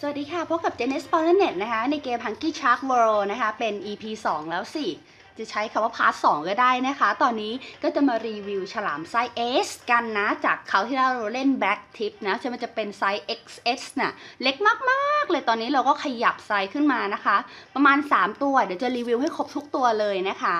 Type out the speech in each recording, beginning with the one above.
สวัสดีค่ะ พบกับ j e n n i s p o r t n e t นะคะ ในเกม Hunky Shark World นะคะ เป็น EP 2 แล้วสิ จะใช้คำว่าพาร์ท2ก็ได้นะคะ ตอนนี้ก็จะมารีวิวฉลามไซส์ S กันนะ จากเขาที่เราเล่น Back Tip นะจะมันจะเป็นไซส์ XS น่ะ เล็กมาก ๆ เลยตอนนี้เราก็ขยับไซส์ขึ้นมานะคะ ประมาณ 3 ตัว เดี๋ยวจะรีวิวให้ครบทุกตัวเลยนะคะ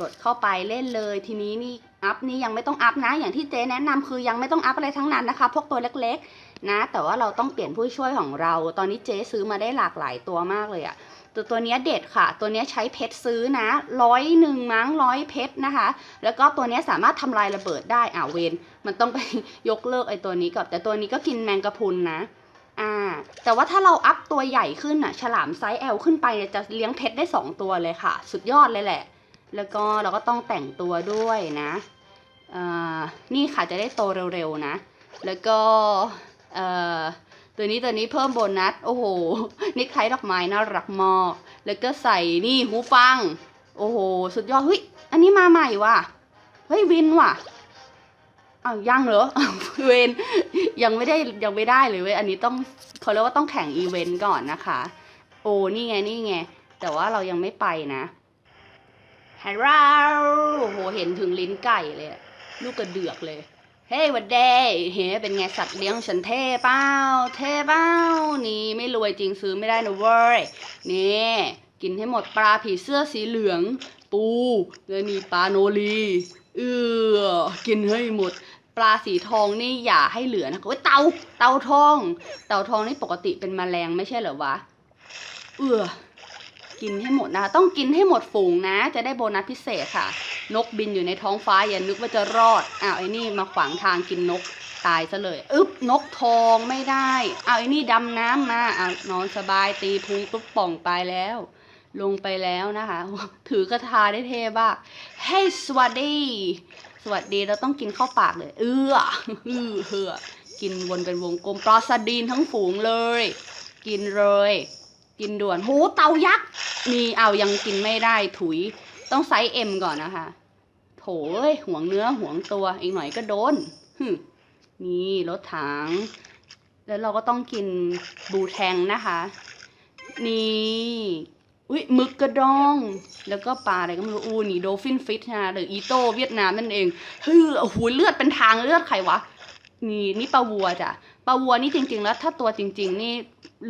กดเข้าไปเล่นเลยทีนี้นี่อัพนี่ยังไม่ต้องอัพนะ อย่างที่เจ๊แนะนำคือยังไม่ต้องอัพอะไรทั้งนั้นนะคะ พวกตัวเล็กๆ นะ แต่ว่าเราต้องเปลี่ยนผู้ช่วยของเรา ตอนนี้เจ๊ซื้อมาได้หลากหลายตัวมากเลยอะตัวตัวนี้เด็ดค่ะ ตัวนี้ใช้เพชรซื้อนะร้อยหนึ่งมั้งร้อยเพชรนะคะ แล้วก็ตัวนี้สามารถทำลายระเบิดได้อ่าเวนมันต้องไปยกเลิกไอ้ตัวนี้ก่อนแต่ตัวนี้ก็กินแมงกะพุนนะอ่าแต่ว่าถ้าเราอัพตัวใหญ่ขึ้นอะฉลามไซส์ L ขึ้นไปจะเลี้ยงเพชรได้สองตัวเลยค่ะ สุดยอดเลยแหละ แล้วก็เราก็ต้องแต่งตัวด้วยนะอ่านี่ค่ะจะได้โตเร็วๆนะ แล้วก็ เอ่อตัวนี้ตัวนี้เพิ่มโบนัส โอ้โห นี่คล้ดอกไม้น่ารักมากแล้วก็ใส่นี่หูฟัง โอ้โห สุดยอด เฮ้ย อันนี้มาใหม่ว่ะ เฮ้ย วินว่ะอ้าวยังเหรอ เวนยังไม่ได้ยังไม่ได้เลยเว้ย อันนี้ต้องเขาเรียกว่าต้องแข่งอีเวนต์ก่อนนะคะ โอ้นี่ไงนี่ไง แต่ว่าเรายังไม่ไปนะฮัลโหลโอ้โห เห็นถึงลิ้นไก่เลย ลูกกระเดือกเลย ฮ้ยวันเดย์เฮ้เป็นไงสัตว์เลี้ยงฉันเท่เป้าเท่เป้านี่ไม่รวยจริงซื้อไม่ได้นะเว้ยนี่กินให้หมดปลาผีเสื้อสีเหลือง ปูแล้วมีปลาโนรีเออกินให้หมดปลาสีทองนี่อย่าให้เหลือนะโอ้ยเตาเตาทอง เตาทองนี่ปกติเป็นแมลงไม่ใช่เหรอวะ เออ กินให้หมดนะคะ ต้องกินให้หมดฝูงนะ จะได้โบนัสพิเศษค่ะ นกบินอยู่ในท้องฟ้าอย่านึกว่าจะรอดอ้าวไอ้นี่มาขวางทางกินนกตายซะเลยอึ๊บนกทองไม่ได้อ้าวไอ้นี่ดำน้ำมาอ้าวนอนสบายตีพุงตุ๊บป่องไปแล้ว ลงไปแล้วนะคะ ถือกระทาได้เท่บ้าเฮ้ยสวัสดี สวัสดีเราต้องกินเข้าปากเลย เอื้อฮือเฮือกินวนเป็นวงกลมปลาสดีนทั้งฝูงเลย กินเลย กินด่วนโหเตายักษ์มีเอายังกินไม่ได้ถุยต้องไซส์เอ็มก่อนนะคะ โถยห่วงเนื้อห่วงตัวอีกหน่อยก็โดนหึนี่รถถัง แล้วเราก็ต้องกินบูแทงนะคะ นี่อุ้ยมึกกระดอง แล้วก็ปลาอะไรก็ไม่รู้อูนี่โดฟินฟิชนะหรืออีโต้เวียดนามนั่นเองเฮ้ยโอ้โหเลือดเป็นทางเลือดใครวะ นี่นี่ปลาวัวจ้ะ ปลาวัวนี่จริง ๆ แล้วถ้าตัวจริง ๆ นี่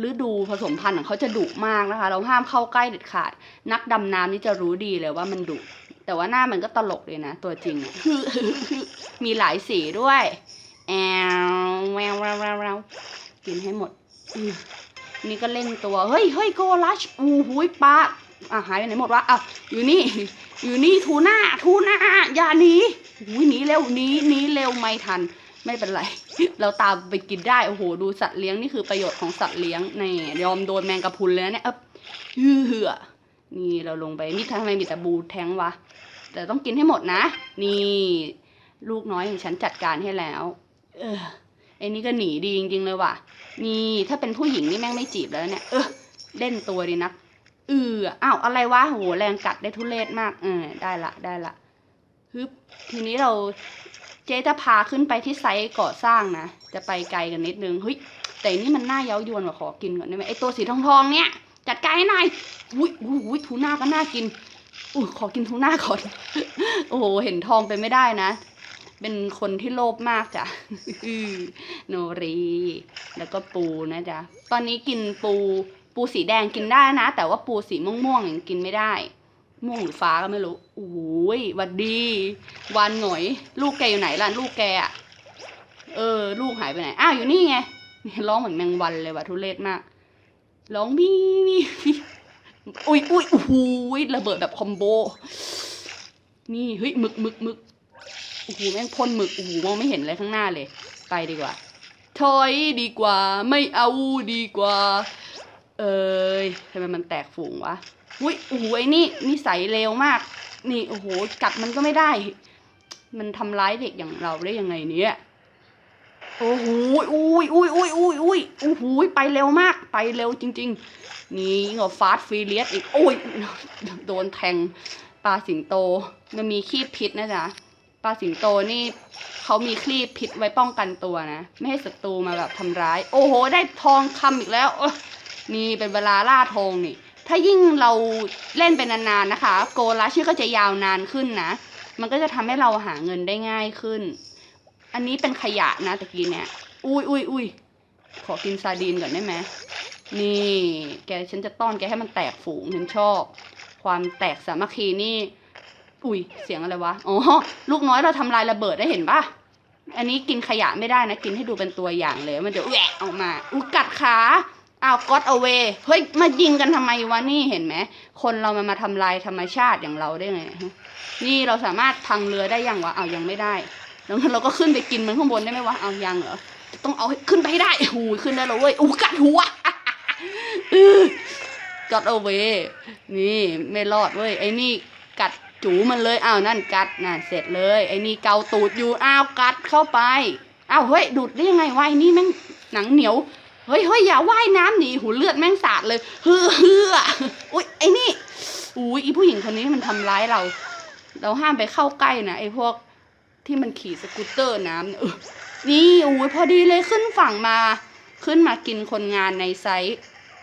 ฤดูผสมพันธุ์ของเขาจะดุมากนะคะ เราห้ามเข้าใกล้เด็ดขาด นักดำน้ำนี่จะรู้ดีเลยว่ามันดุแต่ว่าหน้ามันก็ตลกเลยนะ ตัวจริงอมีหลายสีด้วยแอวแววแววแวววกินให้หมดนี่ก็เล่นตัว เฮ้ยเฮ้ยโกลัชอูหูยปลาอะหายไปไหนหมดวะอะอยู่นี่ อยู่นี่ทูน่าทูน่าอย่าหนีอุ้ยหนีเร็วหนีหนีเร็วไม่ทัน ไม่เป็นไร เราตามไปกินได้ โอ้โห ดูสัตว์เลี้ยงนี่คือประโยชน์ของสัตว์เลี้ยงนี่ยอมโดนแมงกะพรุนเลยนะเนี่ยเอ๊บเหือนี่เราลงไปนี่ทำไมมีแต่บูแทงวะ แต่ต้องกินให้หมดนะ นี่ ลูกน้อยของฉันจัดการให้แล้ว เออไอ้นี่ก็หนีดีจริงๆเลยว่ะ นี่ถ้าเป็นผู้หญิงนี่แม่งไม่จีบแล้วเนี่ย เออเล่นตัวดีนักเอออ้าวอะไรวะโหแรงกัดได้ทุเรศมาก เออได้ละได้ละฮึบทีนี้เรา เจ๊จะพาขึ้นไปที่ไซต์ก่อสร้างนะ จะไปไกลกันนิดนึงเฮ้ยแต่นี่มันน่าเย้ายวนว่ะขอกินก่อนได้ไหมไอตัวสีทองทองเนี่ย จัดการให้หน่อยอุ้ยอุ้ยอุ้ยทูน่าก็น่ากินอุ้ยขอกินทูน่าก่อน โอ้โหเห็นทองไปไม่ได้นะ เป็นคนที่โลภมากจ้ะโนรี แล้วก็ปูนะจ๊ะ ตอนนี้กินปูปูสีแดงกินได้นะ แต่ว่าปูสีม่วงๆยังกินไม่ได้ ม่วงหรือฟ้าก็ไม่รู้โอ้ยวัดดีวานหงอย ลูกแกอยู่ไหนล่ะลูกแกอะเออ ลูกหายไปไหน อ้าวอยู่นี่ไงนี่ร้องเหมือนแมงวันเลยว่ะทุเรศมาก ร้องมีมีมีอุ้ยอุ้ยโอ้โหระเบิดแบบคอมโบ นี่เฮ้ยมึกมึกมึกโอ้โหแม่งพ่นหมึกโอ้โหมองไม่เห็นอะไรข้างหน้าเลย ไปดีกว่า ถอยดีกว่า ไม่เอาดีกว่า เอ้ยทำไมมันแตกฝูงวะ อุ้ยโอ้โหไอ้นี่นิสัยเลวมาก นี่โอ้โหกัดมันก็ไม่ได้ มันทำร้ายเด็กอย่างเราได้ยังไงเนี่ยโอ้โหอุ้ยอุ้ยอุ้ยอุ้ยอุ้ยโอ้โหไปเร็วมาก ไปเร็วจริง ๆ นี่เหรอฟาสฟรีเลียสอีก โอ้ย โดนแทงปลาสิงโต มันมีขี้พิษนะจ๊ะ ปลาสิงโตนี่เขามีคลีบพิษไว้ป้องกันตัวนะ ไม่ให้ศัตรูมาแบบทำร้าย โอ้โห ได้ทองคำอีกแล้ว นี่เป็นเวลาล่าทองนี่ ถ้ายิ่งเราเล่นไปนานๆนะคะ โกลัชนี่ก็จะยาวนานขึ้นนะ มันก็จะทำให้เราหาเงินได้ง่ายขึ้น อันนี้เป็นขยะนะตะกี้เนี่ยอุ้ยอุ้ยอุ้ยขอกินซาดีนก่อนได้ไหมนี่ แกฉันจะต้อนแกให้มันแตกฝูงฉันชอบ ความแตกสามัคคีนี่ อุ้ยเสียงอะไรวะอ๋อลูกน้อยเราทำลายระเบิดได้เห็นปะอันนี้กินขยะไม่ได้นะ กินให้ดูเป็นตัวอย่างเลย มันจะแหวะออกมาอุกัดขา อ้าวก็อดเอาเวเฮ้ย มายิงกันทำไมวะนี่เห็นไหม คนเรามันมาทำลายธรรมชาติอย่างเราได้ไง นี่เราสามารถพังเรือได้ยังวะเอายังไม่ได้แล้วเราก็ขึ้นไปกินมันข้างบนได้ไหมวะ เอายังเหรอ ต้องเอาขึ้นไปให้ได้หูยขึ้นได้แล้วเว้ยอู้กัดหัวกัดเอาเวนี่ไม่รอดเว้ย ไอ้นี่กัดจูมันเลย อ้าวนั่นกัดน่ะเสร็จเลย ไอ้นี่เกาตูดอยู่ อ้าวกัดเข้าไป อ้าวเฮ้ยดูดได้ยังไงวะไอ้นี่แม่งหนังเหนียว เฮ้ยเฮ้ยอย่าว่ายน้ำหนีหูเลือดแม่งสาดเลยเฮือเฮืออุ้ยไอ้นี่อุ้ยอีผู้หญิงคนนี้มันทำร้ายเรา เราห้ามไปเข้าใกล้นะไอ้พวกที่มันขี่สกูตเตอร์น้ำเนี่ออนี่อุ้ยพอดีเลยขึ้นฝั่งมา ขึ้นมากินคนงานในไซต์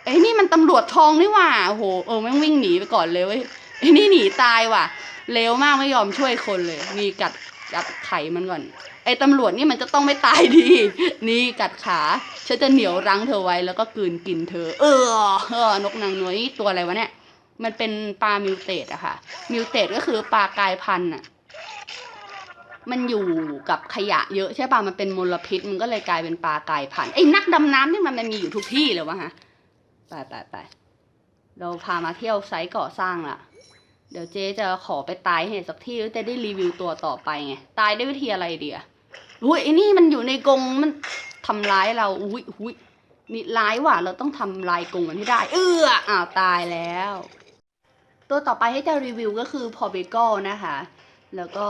ไอ้นี่มันตำรวจทองนี่ว่าโอ้โหเออแม่งวิ่งหนีไปก่อนเลยเว้ยไอ้นี่หนีตายว่ะเร็วมากไม่ยอมช่วยคนเลยนี่กัด กัดไข่มันก่อน ไอ้ตำรวจนี่มันจะต้องไม่ตายดี นี่กัดขาฉันจะเหนียวรั้งเธอไว้แล้วก็กลืนกินเธอ เออเออนกนางนวลนี่ตัวอะไรวะเนี่ย มันเป็นปลามิวเตดอะค่ะ มิวเตดก็คือปลากายพันธุ์อะมันอยู่กับขยะเยอะใช่ป่ะ มันเป็นมลพิษ มันก็เลยกลายเป็นปลากายพันธุ์ไอ้นักดำน้ำนี่มันมันมีอยู่ทุกที่เลยวะฮะ ไปไปไป เราพามาเที่ยวไซต์ก่อสร้างละ เดี๋ยวเจ๊จะขอไปตายให้เห็นสักที่แล้วจะได้รีวิวตัวต่อไปไง ตายด้วยวิธีอะไรเดียอุ้ยไอ้นี่มันอยู่ในกรงมันทำร้ายเรา อุ้ยอุ้ยนี่ร้ายว่ะ เราต้องทำลายกรงมันให้ได้ เอออ้าวตายแล้ว ตัวต่อไปให้จะรีวิวก็คือพอเบเกิลนะคะ แล้วก็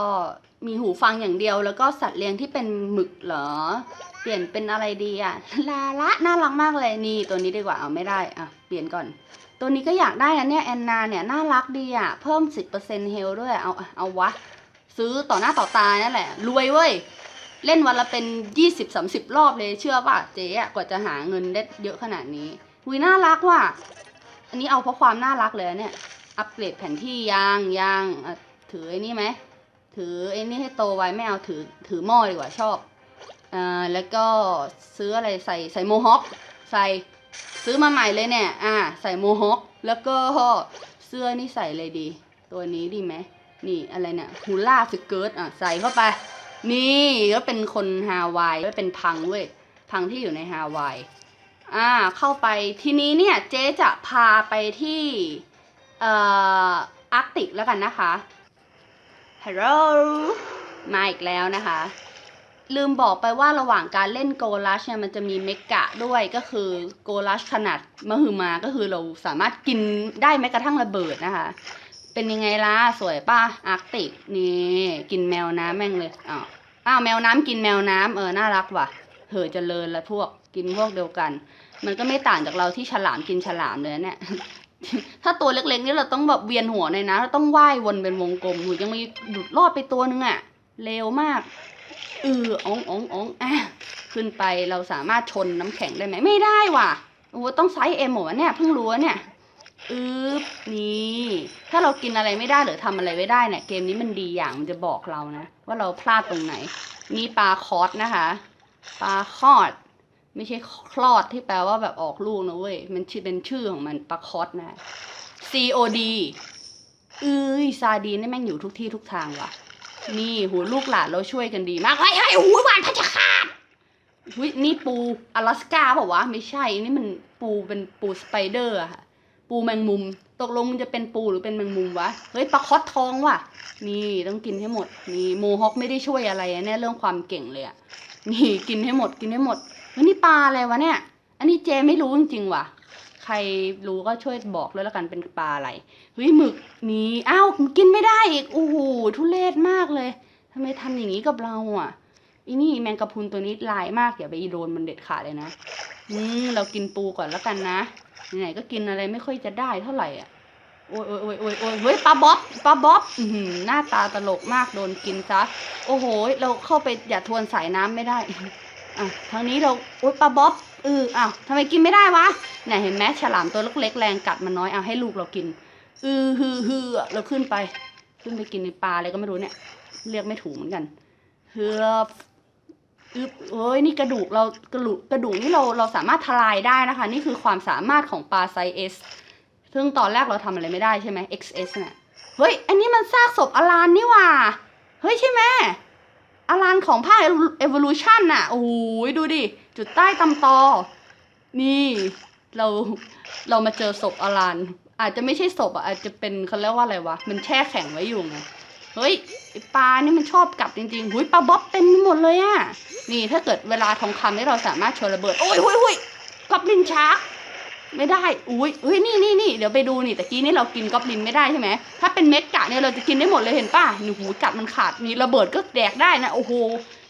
มีหูฟังอย่างเดียว แล้วก็สัตว์เลี้ยงที่เป็นหมึกเหรอ เปลี่ยนเป็นอะไรดีอะลาละน่ารักมากเลยนี่ตัวนี้ดีกว่าเอาไม่ได้อะเปลี่ยนก่อน ตัวนี้ก็อยากได้นะเนี่ยแอนนาเนี่ยน่ารักดีอะเพิ่ม 10%เฮลด้วยเอาเอาวะ ซื้อต่อหน้าต่อตานั่นแหละ รวยเว้ย เล่นวันละเป็น 20-30 รอบเลยเชื่อป่ะเจ๊อะกว่าจะหาเงินได้เยอะขนาดนี้หุยน่ารักว่ะ อันนี้เอาเพราะความน่ารักเลยเนี่ย อัปเกรดแผนที่ยางยางถือไอ้นี่ไหม ถือไอ้นี่ให้โตไว้ไม่เอาถือถือหม้อดีกว่าชอบอ่าแล้วก็ซื้ออะไรใส่ใส่โมฮอคใส่ ซื้อมาใหม่เลยเนี่ย อ่า ใส่โมฮอคแล้วก็เสื้อนี่ใส่เลยดี ตัวนี้ดีไหม นี่อะไรเนี่ยฮูล่าสเกิร์ตอะใส่เข้าไป นี่ก็เป็นคนฮาวายก็เป็นพังเว้ย พังที่อยู่ในฮาวาย อ่า เข้าไป ทีนี้เนี่ยเจ๊จะพาไปที่ เอ่อ อาร์กติกแล้วกันนะคะ ฮัลโหล มาอีกแล้วนะคะ ลืมบอกไปว่าระหว่างการเล่นโกลัชเนี่ยมันจะมีเมกะด้วยก็คือโกลัชขนาดมหึมาก็คือเราสามารถกินได้แม้กระทั่งระเบิดนะคะ เป็นยังไงล่ะสวยป่ะอาร์กติกนี่กินแมวน้ำแม่งเลยอ้าวอ้าวแมวน้ำกินแมวน้ำเออน่ารักว่ะเหอเจริญแล้วพวกกินพวกเดียวกัน มันก็ไม่ต่างจากเราที่ฉลามกินฉลามเลยนะเนี่ยถ้าตัวเล็กๆนี่เราต้องแบบเวียนหัวเลยนะเราต้องว่ายวนเป็นวงกลมหนูยังมีหลุดรอดไปตัวนึงอะเร็วมาก เอออองอองอองอะขึ้นไปเราสามารถชนน้ำแข็งได้ไหมไม่ได้ว่ะโอ้ต้องไซส์เอ็มหมดเนี่ยเพิ่งรู้เนี่ยอืบนี่ถ้าเรากินอะไรไม่ได้หรือทำอะไรไม่ได้เนี่ยเกมนี้มันดีอย่างมันจะบอกเรานะว่าเราพลาดตรงไหน มีปลาคอสนะคะปลาคอด ไม่ใช่คลอดที่แปลว่าแบบออกลูกนะเว้ยมันชื่อเป็นชื่อของมันปลาคอสนะ C O D เอ้ยซาดีนนี่แม่งอยู่ทุกที่ทุกทางว่ะ นี่หูลูกหลานเราช่วยกันดีมากเฮ้ยเฮ้ยหูหวานทัชขาดหุยนี่ปูอลาสกาเปล่าวะ ไม่ใช่นี่มันปูเป็นปูสไปเดอร์อะค่ะ ปูแมงมุม ตกลงมันจะเป็นปูหรือเป็นแมงมุมวะ เฮ้ยปลาคอสทองว่ะ นี่ต้องกินให้หมด นี่โมฮอคไม่ได้ช่วยอะไรอะเนี่ยเรื่องความเก่งเลยอะนี่กินให้หมดกินให้หมดเฮ้ยนี่ปลาอะไรวะเนี่ย อันนี้เจไม่รู้จริงๆว่ะ ใครรู้ก็ช่วยบอกด้วยแล้วกันเป็นปลาอะไรเฮ้ยหมึกนี่อ้าวกินไม่ได้อีกโอ้โหทุเรศมากเลยทำไมทำอย่างนี้กับเราอะอีนี่แมงกะพรุนตัวนี้ลายมากอย่าไปโดนมันเด็ดขาดเลยนะอืมเรากินปูก่อนแล้วกันนะไหนก็กินอะไรไม่ค่อยจะได้เท่าไหร่อะโอ้ยโอ้ยโอ้ยโอ้ยโอ้ยเฮ้ยปลาบ๊อบปลาบ๊อบอืหน้าตาตลกมากโดนกินซะโอ้โหเราเข้าไปอย่าทวนสายน้ำไม่ได้ อะทางนี้เราโอ้ยปลาบ๊อบเอออ้าวทำไมกินไม่ได้วะเนี่ยเห็นไหมฉลามตัวเล็กๆแรงกัดมันน้อยเอาให้ลูกเรากิน อือฮือฮือเราขึ้นไป ขึ้นไปกินในปลาอะไรก็ไม่รู้เนี่ยเรียกไม่ถูกเหมือนกันเฮืออึบเอ้ยนี่กระดูกเรากระดูกกระดูกนี่เราเราสามารถทลายได้นะคะ นี่คือความสามารถของปลาไซเอสซึ่งตอนแรกเราทำอะไรไม่ได้ใช่ไหม XS เนี่ยเฮ้ย อันนี้มันซากศพอลานนี่ว่า เฮ้ยใช่ไหม อลานของภาค Evolution น่ะ โอ้ยดูดิ จุดใต้ตำตอ นี่เราเรามาเจอศพอลานอาจจะไม่ใช่ศพอะอาจจะเป็นเขาเรียกว่าอะไรวะ มันแช่แข็งไว้อยู่ไงเฮ้ยปลานี่มันชอบกัดจริงๆหุยปลาบ๊อบเต็มไปหมดเลยอะนี่ถ้าเกิดเวลาทองคำนี่เราสามารถโชว์ระเบิด โอ้ยหุยหุยกอบลินชาร์ ไม่ได้ อุ้ยเฮ้ยนี่นี่นี่เดี๋ยวไปดูนี่ตะกี้นี่เรากินกอบลินไม่ได้ใช่ไหม ถ้าเป็นเม็ดกะเนี่ยเราจะกินได้หมดเลยเห็นป่ะหนูหูกัดมันขาดนี่ระเบิดก็แดกได้นะ โอ้โห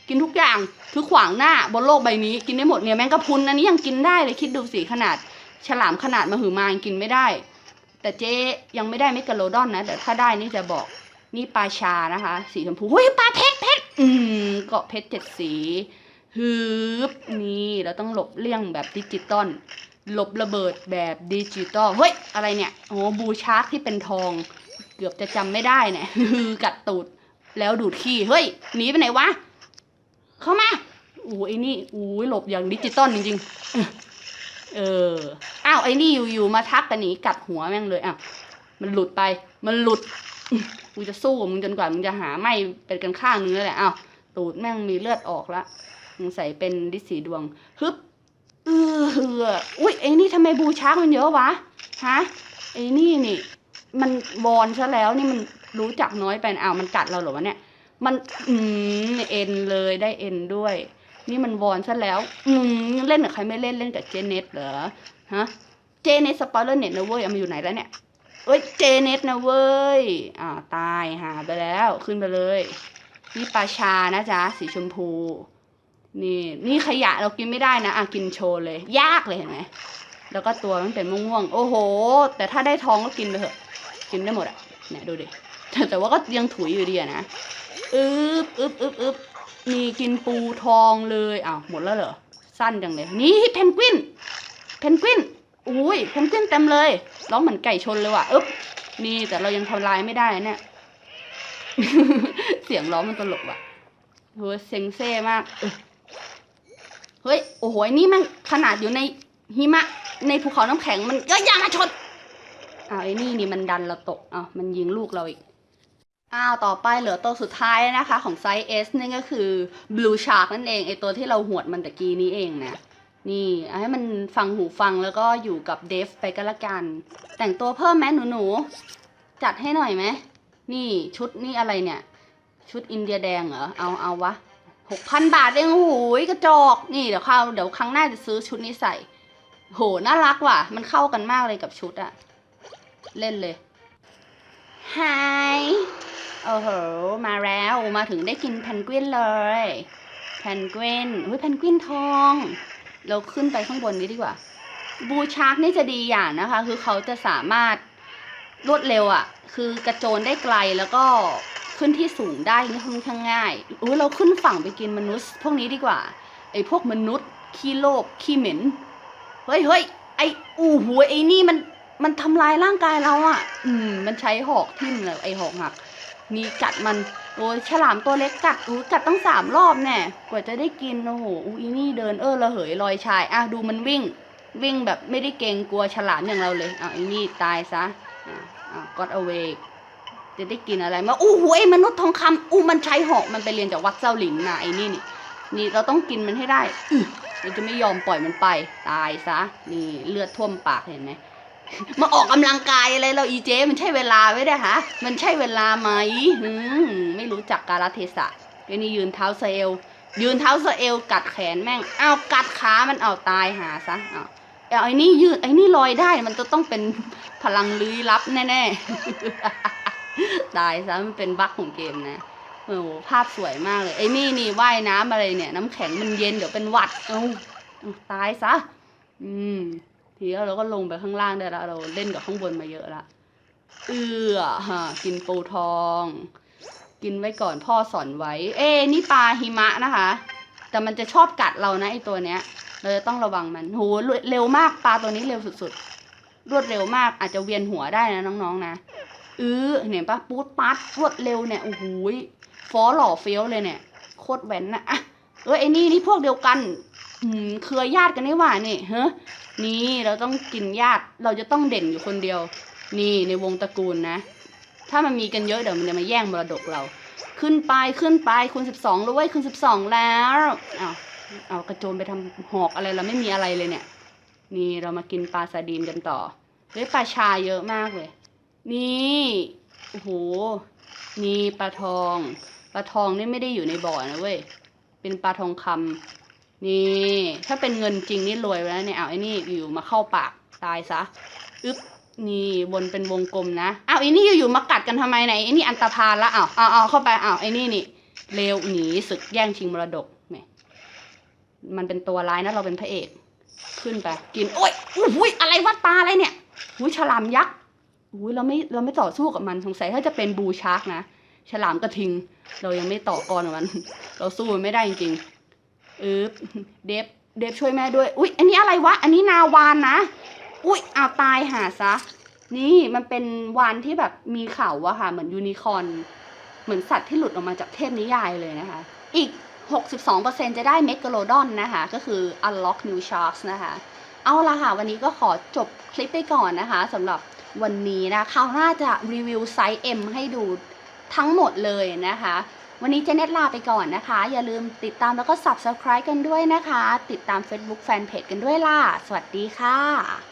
กินทุกอย่างคือขวางหน้าบนโลกใบนี้กินได้หมดเนี่ยแมงกะพรุนอันนี้ยังกินได้เลยคิดดูสิขนาด ฉลามขนาดมหึมายังกินไม่ได้ แต่เจ๊ยังไม่ได้เมกะโลดอนนะแต่ถ้าได้นี่จะบอก นี่ปลาชานะคะ สีชมพูเฮ้ยปลาเพชรเพชรอืมเกาะเพชรเจ็ดสีฮึบนี่เราต้องหลบเลี่ยงแบบดิจิตอล ลบระเบิดแบบดิจิตอลเฮ้ย อะไรเนี่ยโอ้บูชาร์กที่เป็นทอง เกือบจะจำไม่ได้เนี่ยฮือกัดตูด แล้วดูดขี้ เฮ้ย หนีไปไหนวะ เข้ามาโอ้ยไอ้นี่โอ้ยหลบอย่างดิจิตอลจริงๆ เออ อ้าว ไอ้นี่อยู่ๆมาทักกันหนีกัดหัวแม่งเลยอ้าวมันหลุดไป มันหลุดกูจะสู้มึงจนกว่ามึงจะหาไม่เป็นกันข้างนึงแล้วแหละอ้าวตูดแม่งมีเลือดออกละมึงใส่เป็นดิสีดวงฮึบ เออเหืออุ้ยไอ้นี่ทำไมบูชาร์กมันเยอะวะฮะไอ้นี่นี่ มันวอนซะแล้วนี่มันรู้จักน้อยไปอ้าวมันกัดเราเหรอวะเนี่ย มันอืมเอ็นเลยได้เอ็นด้วย นี่มันวอนซะแล้ว อืมเล่นกับใครไม่เล่นเล่นกับเจเน็ตเหรอฮะเจเน็ตสปอยเลอร์เน็ตนะเว้ยเอามาอยู่ไหนแล้วเนี่ยเอ้ยเจเน็ตนะเว้ยอ่าตายหาไปแล้วขึ้นไปเลย นี่ปลาชานะจ๊ะสีชมพู นี่นี่ขยะเรากินไม่ได้นะ อะกินโชว์เลย ยากเลยเห็นไหมแล้วก็ตัวมันเป็นม่วงๆ โอ้โห แต่ถ้าได้ท้องก็กินไปเถอะ กินได้หมดอะเนี่ยดูดิแต่แต่ว่าก็ยังถุยอยู่ดีอะนะอึบอึบอึบอึบมีกินปูทองเลยอ้าวหมดแล้วเหรอ สั้นจังเลย นี่เพนกวิน เพนกวิน อุ้ยเพนกวินเต็มเลย ร้องเหมือนไก่ชนเลยว่ะ อึ๊บนี่แต่เรายังทำลายไม่ได้เนี่ย เสียงร้องมันตลกว่ะโหเซ็งเซ่มาก เฮ้ย โอ้โหนี่มันขนาดอยู่ในหิมะ ในภูเขาน้ำแข็งมันก็อย่ามาชนอ้าวไอ้นี่นี่มันดันเราตกอ้าวมันยิงลูกเราอีก อ้าวต่อไปเหลือตัวสุดท้ายนะคะ ของไซส์ S นี่ก็คือ Blue Shark นั่นเองไอตัวที่เราหวดมันตะกี้นี้เองนะนี่เอาให้มันฟังหูฟังแล้วก็อยู่กับเดฟไปก็แล้วกัน แต่งตัวเพิ่มไหมหนูหนูจัดให้หน่อยไหมนี่ชุดนี่อะไรเนี่ย ชุดอินเดียแดงเหรอเอาเอาวะ หกพันบาทเองโอ้โหกระจอก นี่เดี๋ยวคราวเดี๋ยวครั้งหน้าจะซื้อชุดนี้ใส่ โห น่ารักว่ะ มันเข้ากันมากเลยกับชุดอะเล่นเลย Hi โอ้โห มาแล้ว มาถึงได้กินแพนกวินเลย แพนกวินเฮ้ยแพนกวินทอง เราขึ้นไปข้างบนนี้ดีกว่า บูชาร์กนี่จะดีอย่างนะคะ คือเขาจะสามารถรวดเร็วอะ่ะ คือกระโจนได้ไกลแล้วก็ ขึ้นที่สูงได้นี่ค่อนข้างง่ายโอ้ยเราขึ้นฝั่งไปกินมนุษย์ พวกนี้ดีกว่าไอ้พวกมนุษย์ขี้โลภขี้เหม็นเฮ้ยเฮ้ยไอ้อู้หูไอ้นี่มันมันทำลายร่างกายเราอะ่ะ อืม มันใช้หอกทิ่มเลยไอ้หอกหัก มีกัดมัน โอ้ยฉลามตัวเล็กกัดอู้กัดตั้งสามรอบแน่ กว่าจะได้กิน โอ้โหอูอีนี่เดินเออระเหยลอยชาย อะดูมันวิ่ง วิ่งแบบไม่ได้เกรงกลัวฉลามอย่างเราเลยอะอีนี่ตายซะ อะ อะก็เอาเวก จะได้กินอะไรมาอู้หูไอ้มนุษย์ทองคำอู้มันใช้หอกมันไปเรียนจากวัดเจ้าหลินนะไอ้นี่นี่นี่เราต้องกินมันให้ได้อืเราจะไม่ยอมปล่อยมันไป ตายซะนี่เลือดท่วมปากเห็นไหมมาออกกำลังกายอะไรเราอีเจ มันใช่เวลาไว้ได้ฮะมันใช่เวลาไหมหืมไม่รู้จักกาลเทศะไอ้นี่ยืนเท้าเซลยืนเท้าเซลกัดแขนแม่งเอากัดขามันเอาตายหาซะอ้าเอาไอ้นี่ยืดไอ้นี่ลอยได้มันจะต้องเป็นพลังลี้ลับแน่ๆ ตายซะมันเป็นบั๊กของเกมนะโอ้โหภาพสวยมากเลยไอ้นี่นี่ว่ายน้ำอะไรเนี่ย น้ำแข็งมันเย็นเดี๋ยวเป็นหวัดเอ้าเอาตายซะ อืม ทีแล้วเราก็ลงไปข้างล่างได้แล้วเราเล่นกับข้างบนมาเยอะละเอือฮะกินปูทอง กินไว้ก่อนพ่อสอนไว้ เอ้นี่ปลาหิมะนะคะ แต่มันจะชอบกัดเรานะไอตัวเนี้ย เราจะต้องระวังมันโหเร็วมากปลาตัวนี้เร็วสุดๆ รวดเร็วมากอาจจะเวียนหัวได้นะน้องๆนะ อือเห็นปะปูดปัดรวดเร็วเนี่ยโอ้โหฟอหล่อเฟี้ยวเลยเนี่ย โคตรแว้นนะอะเออไอ้นี่นี่พวกเดียวกันอืมเครือญาติกันนี่หว่านี่เฮ้นี่เราต้องกินญาติเราจะต้องเด่นอยู่คนเดียว นี่ในวงตระกูลนะ ถ้ามันมีกันเยอะเดี๋ยวมันจะมาแย่งมรดกเรา ขึ้นไปขึ้นไปคูณสิบสองแล้วเว้ยคูณสิบสองแล้วอ้าวเอากระโจนไปทำหอกอะไรเราไม่มีอะไรเลยเนี่ย นี่เรามากินปลาซาดีนกันต่อเฮ้ยปลาชาเยอะมากเลย นี่โอ้โหนี่ปลาทองปลาทองนี่ไม่ได้อยู่ในบ่อนะเว้ยเป็นปลาทองคำนี่ ถ้าเป็นเงินจริงนี่รวยไปแล้วเนี่ยเอาไอ้นี่อยู่มาเข้าปากตายซะอึ๊บนี่วนเป็นวงกลมนะอ้าวไอ้นี่อยู่ๆมากัดกันทำไมไหนไอ้นี่อันตรพานละอ้าวเอาเอาเข้าไปอ้าวไอ้นี่นี่เลวหนีศึกแย่งชิงมรดกแหมมันเป็นตัวร้ายนะเราเป็นพระเอก ขึ้นไปกินโอ๊ยอุ้ยอะไรวะตาอะไรเนี่ยอุ้ยฉลามยักษ์ อุ้ยเราไม่เราไม่ต่อสู้กับมันสงสัยถ้าจะเป็นบูชาร์กนะฉลามกระทิง เรายังไม่ต่อกรกับมัน เราสู้มันไม่ได้จริงๆอึ๊บเดฟเดฟช่วยแม่ด้วย อุ๊ยอันนี้อะไรวะ อันนี้นาวานนะ อุ๊ยเอาตายหาซะ นี่มันเป็นวานที่แบบมีเขาอะค่ะ เหมือนยูนิคอร์นเหมือนสัตว์ที่หลุดออกมาจากเทพนิยายเลยนะคะ อีก 62%จะได้เมก a โลดอนนะคะ ก็คือ unlock new sharks นะคะ เอาละค่ะ วันนี้ก็ขอจบคลิปไปก่อนนะคะสำหรับวันนี้นะคราวหน้าจะรีวิวไซส์ M ให้ดูทั้งหมดเลยนะคะ วันนี้เจเน็ตลาไปก่อนนะคะ อย่าลืมติดตามแล้วก็ subscribe กันด้วยนะคะ ติดตาม Facebook Fanpage กันด้วยล่ะ สวัสดีค่ะ